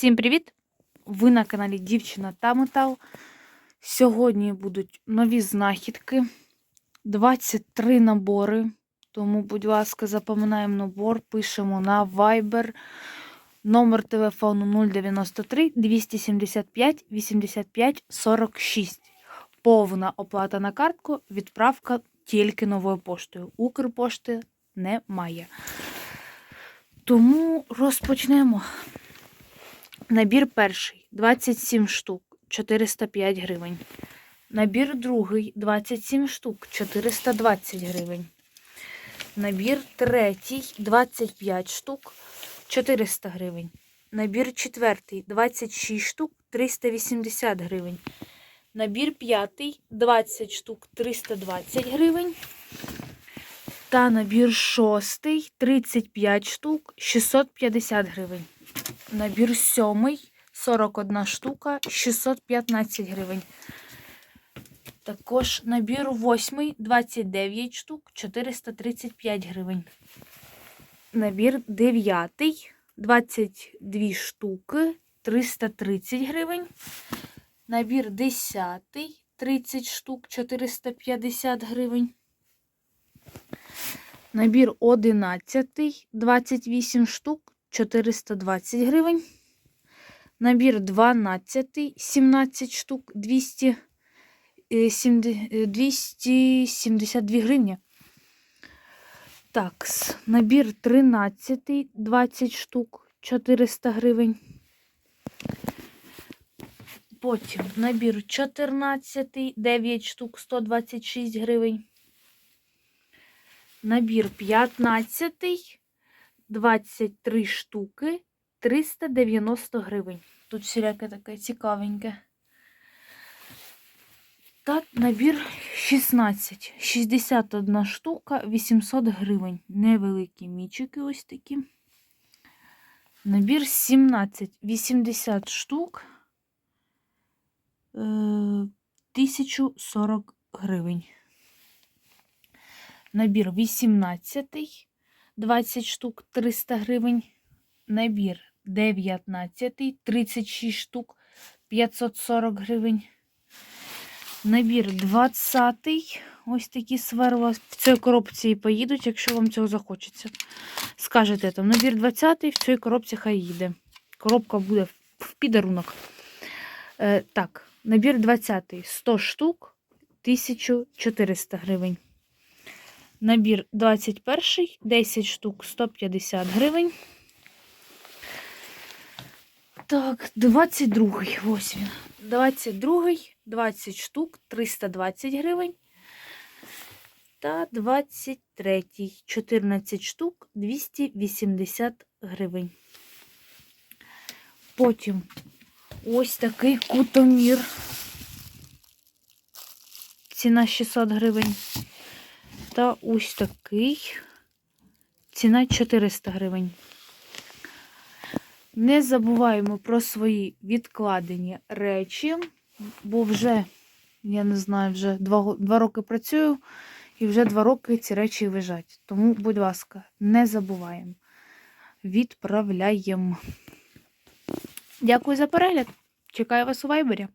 Всім привіт! Ви на каналі Дівчина та Метал. Сьогодні будуть нові знахідки. 23 набори. Тому, будь ласка, запоминаємо набор, пишемо на Viber. Номер телефону 093 275 85 46. Повна оплата на картку, відправка тільки новою поштою. Укрпошти немає. Тому розпочнемо. Набір перший 27 штук 405 гривень. Набір другий 27 штук 420 гривень. Набір третій 25 штук 400 гривень. Набір четвертий 26 штук 380 гривень. Набір п'ятий 20 штук 320 гривень. Та набір шостий 35 штук 650 гривень. Набір сьомий 41 штука 615 гривень. Також набір восьмий 29 штук 435 гривень. Набір дев'ятий 22 штуки 330 гривень. Набір десятий 30 штук 450 гривень. Набір одинадцятий 28 штук 420 гривень. Набір 12, 17 штук, 200, е, сімде- е, 272 гривні. Так, набір 13, 20 штук, 400 гривень. Потім набір 14, 9 штук, 126 гривень. Набір 15, 23 штуки, 390 гривень. Тут всіляке таке цікавеньке. Та набір 16, 61 штука, 800 гривень. Невеликі мічики ось такі. Набір 17, 80 штук, е, 1040 гривень. Набір 18, 20 штук 300 гривень. Набір 19, 36 штук 540 гривень. Набір 20, ось такі сверла. В цій коробці і поїдуть, якщо вам цього захочеться. Скажете там, набір 20 в цій коробці хай їде. Коробка буде в підарунок. Е, так, набір 20, 100 штук, 1400 гривень. Набір 21, 10 штук 150 гривень. Так, 22, ось він. 22, 20 штук 320 гривень. Та 23, 14 штук 280 гривень. Потім ось такий кутомір. Ціна 600 гривень. Та ось такий. Ціна 400 гривень. Не забуваємо про свої відкладені речі, бо вже, я не знаю, вже два, го- два роки працюю і вже два роки ці речі лежать. Тому, будь ласка, не забуваємо. Відправляємо. Дякую за перегляд. Чекаю вас у вайбері.